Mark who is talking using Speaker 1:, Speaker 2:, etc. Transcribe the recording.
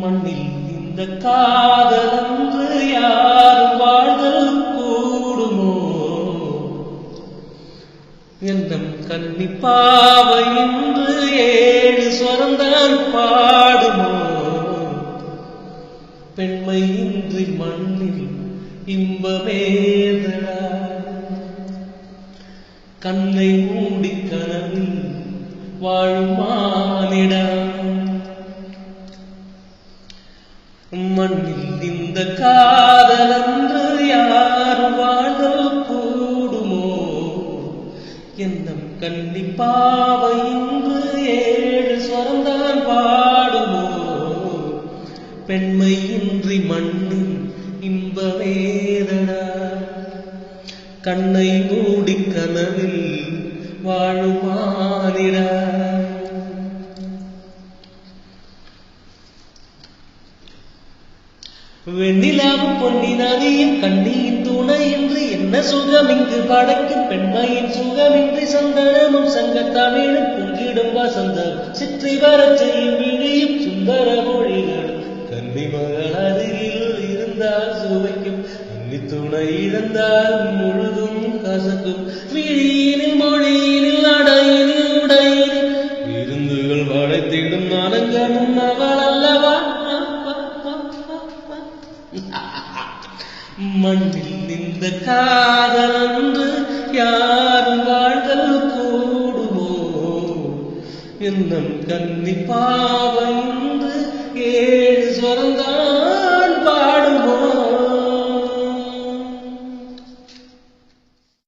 Speaker 1: மண்ணில் இந்த காதலன்று யாரும் வாழ்தல் கூடுமோ? எந்தம் கன்னிப்பாவை என்று ஏழு ஸ்வரந்தான் பாடுமோ? பெண்மை இன்றி மண்ணில் இன்பமேதடா கண்ணை மூடி கனவில் வாழும் மண்ணில் இந்த காதலன்று யார் வாழ்தல் கூடுமோ? என்னம் கன்னிப்பாவை இன்று ஏழு ஸ்வரந்தான் பாடுமோ? பெண்மை இன்றி மண்ணில் கண்ணை மூடி கனவில் வாழுமானிட. வெண்ணிலாவும் பொன்னி நதியும் கண்ணியின் துணை என்று என்ன சுகம் இங்கு படைக்கும் பெண்மையின் சுகமின்றி சந்தனமும் சங்கத்தமிழும் தமிழும் வசந்தம். சிற்றி வரச் செய்யும் விழியும் சுந்தரமும் துணை இழந்தால் முழுதும் கசக்கும். விழியினில் மொழியினில் அடையினில் உடையினில். விருந்துகள் வளைத்திடும் நலங்கனும் அவள் அல்லவா? மண்ணில் இந்த காதலன்று யாரும் வாழ்தல் கூடுமோ? என்னும் கன்னி பாவை